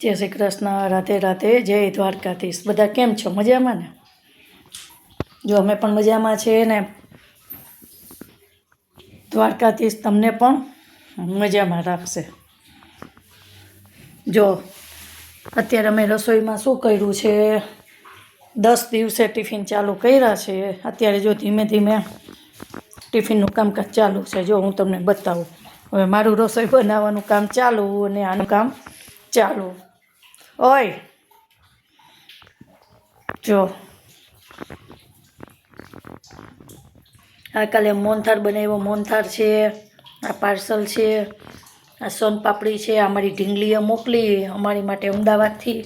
જય શ્રી કૃષ્ણ, રાધે રાતે જય દ્વારકાધીશ. બધા કેમ છો? મજામાં ને? જો અમે પણ મજામાં છીએ ને, દ્વારકાધીશ તમને પણ મજામાં રાખશે. જો, અત્યારે અમે રસોઈમાં શું કર્યું છે? દસ દિવસે ટિફિન ચાલુ કર્યા છે. અત્યારે જો ધીમે ધીમે ટિફિનનું કામકાજ ચાલુ છે. જો હું તમને બતાવું. હવે મારું રસોઈ બનાવવાનું કામ ચાલુ અને આનું કામ ચાલુ. ઓય. જો. આ કાલે મોનથાર બનાવ્યો. મોનથાર છે, આ પાર્સલ છે, આ સોનપાપડી છે, આ મારી ઢીંગલીએ મોકલી. અમારી માટે અમદાવાદથી.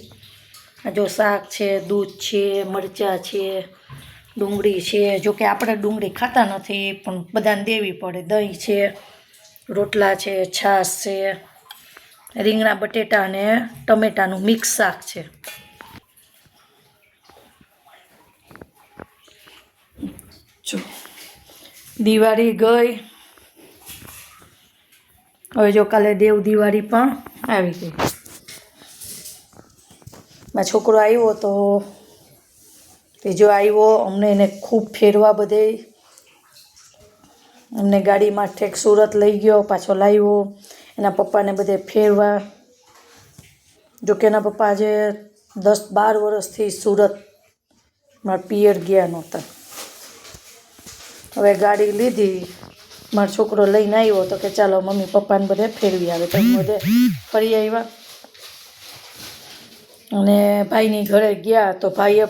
આ જો શાક છે, દૂધ છે, મરચાં છે, ડુંગળી છે. જો કે આપણે ડુંગળી ખાતા નથી, પણ બધાને દેવી પડે. દહીં છે, રોટલા છે, છાશ છે રીંગણા, બટેટા અને ટમેટાનું મિક્સ શાક છે. જો, દિવાળી ગઈ. હવે જો કાલે દેવ દિવાળી પણ આવી ગઈ. મારો છોકરો આવ્યો તો તે આવ્યો, અમને એને ખૂબ ફેરવા બધે. અમને ગાડીમાં ઠેક સુરત લઈ ગયો, પાછો લાવ્યો. એના પપ્પાને બધે ફેરવા. જોકે એના પપ્પા આજે દસ બાર વર્ષથી સુરત મારા પિયર ગયા નહોતા. હવે ગાડી લીધી. મારો છોકરો લઈને આવ્યો તો કે ચાલો મમ્મી પપ્પાને બધે ફેરવી આવે. તો બધે ફરી આવ્યા. અને ભાઈની ઘરે ગયા તો ભાઈએ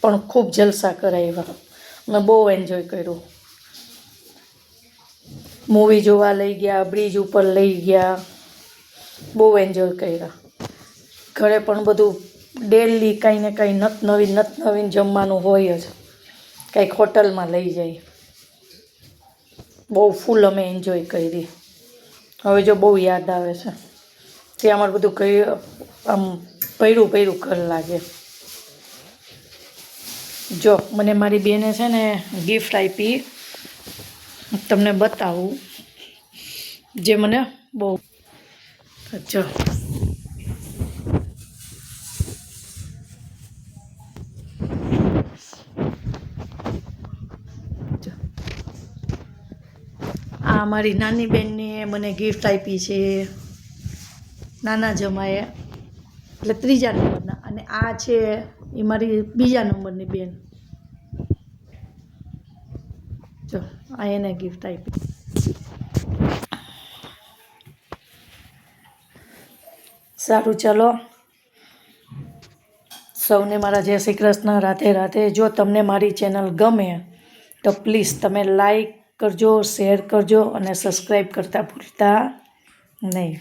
પણ ખૂબ જલસા કરાવ્યા. મેં બહુ એન્જોય કર્યું. મૂવી જોવા લઈ ગયા બ્રિજ ઉપર લઈ ગયા. બહુ એન્જોય કર્યા. ઘરે પણ બધું ડેલી કંઈ ને કાંઈ નત નવીન નત નવીન જમવાનું હોય જ. કંઈક હોટલમાં લઈ જાય બહુ ફૂલ અમે એન્જોય કરી. હવે જો બહુ યાદ આવે છે. તે અમારું બધું કઈ આમ પૈરું પૈરું ઘર લાગે. જો, મને મારી બેને છે ને ગિફ્ટ આપી. તમને બતાવું, જે મને બહુ જો. આ મારી નાની બહેનને મને ગિફ્ટ આપી છે. નાના જમાએ. એટલે ત્રીજા નંબરના. અને આ છે એ મારી બીજા નંબરની બેન. જો આ એને ગિફ્ટ આપી સારું, ચલો. સૌને મારા જય શ્રી કૃષ્ણ. રાધે રાધે. જો તમને મારી ચેનલ ગમે, તો પ્લીઝ તમે લાઈક કરજો, શેર કરજો અને સબસ્ક્રાઈબ કરતાં ભૂલતા નહીં.